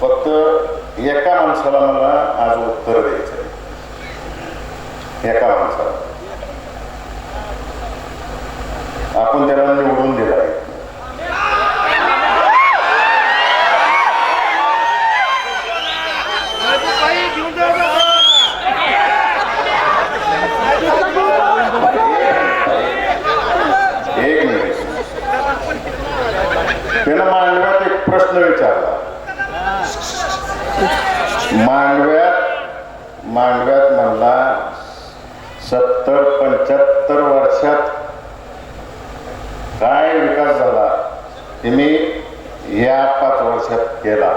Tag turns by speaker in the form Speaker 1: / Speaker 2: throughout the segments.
Speaker 1: फक्त एका माणसाला मला आज उत्तर द्यायचं आहे. एका माणसाला. आपण त्याला निवडून दिला आहे. एक मिनिट. त्यानं मांडव्यात एक प्रश्न विचारला. मांडव्यात मांडव्यात म्हणला सत्तर पंच्याहत्तर वर्षात काय विकास झाला? ते मी या पाच वर्षात केला.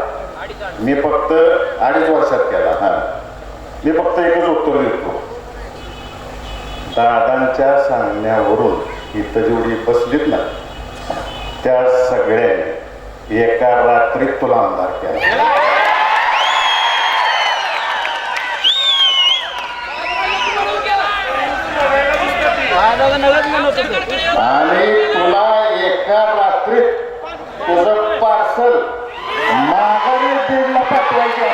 Speaker 1: मी फक्त अडीच वर्षात केला हा. मी फक्त एकच उत्तर देतो. दादांच्या सांगण्यावरून इथं जेवढी बसलीत ना त्या सगळ्या एका रात्रीत तुला आमदार केला. आणि तुला एका रात्रीत तुझं पार्सल माघारी दीडला पाठवायचे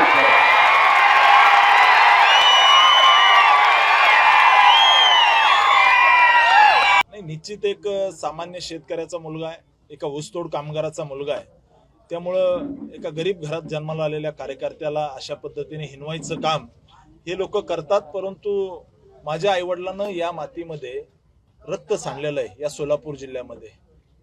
Speaker 2: नाही निश्चित एक सामान्य शेतकऱ्याचा मुलगा आहे एका ऊसतोड कामगाराचा मुलगा आहे. त्यामुळं एका गरीब घरात जन्माला आलेल्या कार्यकर्त्याला अशा पद्धतीने हिनवायचं काम हे लोक करतात परंतु माझ्या आईवडिलांना या मातीमध्ये रक्त सांडलेलं आहे या सोलापूर जिल्ह्यामध्ये.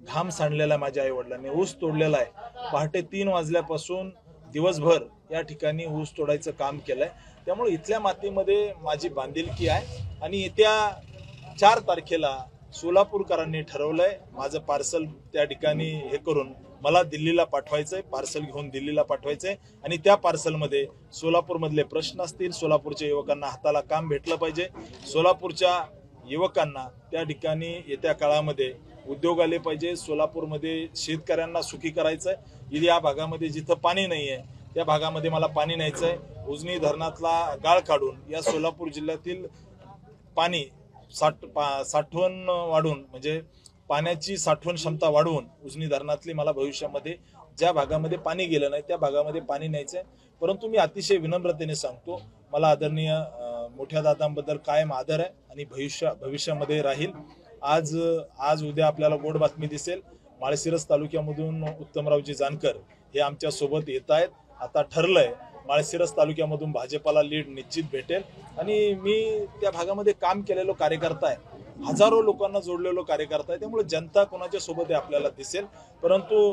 Speaker 2: घाम सांडलेला आहे माझ्या आईवडिलांनी ऊस तोडलेला आहे. पहाटे तीन वाजल्यापासून दिवसभर या ठिकाणी ऊस तोडायचं काम केलंय. त्यामुळे इथल्या मातीमध्ये माझी बांधिलकी आहे आणि येत्या चार तारखेला सोलापूरकरांनी ठरवलंय माझं पार्सल त्या ठिकाणी हे करून मला दिल्लीला पाठवायचंय पार्सल घेऊन दिल्लीला पाठवायचंय. आणि त्या पार्सलमध्ये सोलापूरमधले प्रश्न असतील सोलापूरच्या युवकांना हाताला काम भेटलं पाहिजे. सोलापूरच्या युवकांना त्या ठिकाणी येत्या काळामध्ये उद्योग आले पाहिजे. सोलापूरमध्ये शेतकऱ्यांना सुखी करायचंय. आहे या भागामध्ये जिथं पाणी नाही आहे त्या भागामध्ये मला पाणी न्यायचंय. उजनी धरणातला गाळ काढून या सोलापूर जिल्ह्यातील पाणी साठ पा साठवण वाढून म्हणजे पाण्याची साठवण क्षमता वाढवून उजनी धरणातली मला भविष्यामध्ये ज्या भागामध्ये पाणी गेलं नाही त्या भागामध्ये पाणी न्यायचं आहे परंतु मी अतिशय विनम्रतेने सांगतो मला आदरणीय मोठ्या दादांबद्दल कायम आदर आहे आणि भविष्य भविष्यामध्ये राहील. आज आज उद्या आपल्याला गोड बातमी दिसेल माळशिरस तालुक्यामधून उत्तमरावजी जानकर हे आमच्यासोबत येत आहेत. आता ठरलंय माळशिरस तालुक्यामधून भाजपाला लीड निश्चित भेटेल. आणि मी त्या भागामध्ये काम केलेलो कार्यकर्ता आहे. हजारो लोकांना जोडलेलो कार्यकर्ता आहे. त्यामुळे जनता कोणाच्या सोबत आहे आपल्याला दिसेल. परंतु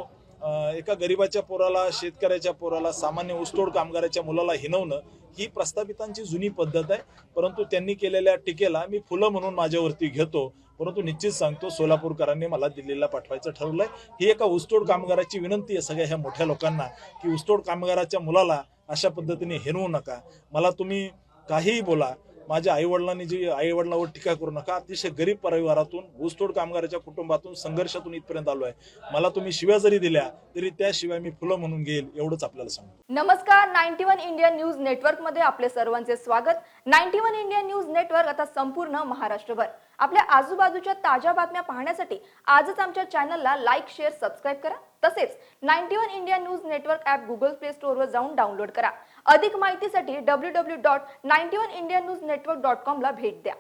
Speaker 2: एका गरीबाच्या पोराला शेतकऱ्याच्या पोराला सामान्य ऊसतोड कामगाराच्या मुलाला हिनवणं ही प्रस्थापितांची जुनी पद्धत आहे. परंतु त्यांनी केलेल्या टीकेला मी फुलं म्हणून माझ्यावरती घेतो. परंतु निश्चित सांगतो सोलापूरकरांनी मला दिल्लीला पाठवायचं ठरवलंय. ही एका ऊसतोड कामगाराची विनंती आहे सगळ्या ह्या मोठ्या लोकांना की ऊसतोड कामगाराच्या मुलाला अशा पद्धतीने हिनवू नका. मला तुम्ही काहीही बोला. माझ्या आईवडिलांनी जी आईवडिलांवर टीका करू नका. अतिशय गरीब परिवारातून ऊसतोड कामगाराच्या कुटुंबातून संघर्षातून इथपर्यंत आलो आहे मला तुम्ही शिव्या जरी दिल्या तरी त्याशिवाय मी फुलं म्हणून घेईल एवढंच आपल्याला सांगतो.
Speaker 3: नमस्कार. नाईन्टी वन इंडिया न्यूज नेटवर्कमध्ये आपले सर्वांचे स्वागत. Ninety one India news network आता संपूर्ण महाराष्ट्रभर. आपल्या आजूबाजूच्या ताज्या बातम्या पाहण्यासाठी आजच आमच्या चॅनलला लाईक शेअर सबस्क्राईब करा. तसेच ninety one India news network app Google play स्टोअरवर जाऊन डाउनलोड करा. अधिक माहितीसाठी W W dot ninety one India news network dot कॉमला भेट द्या.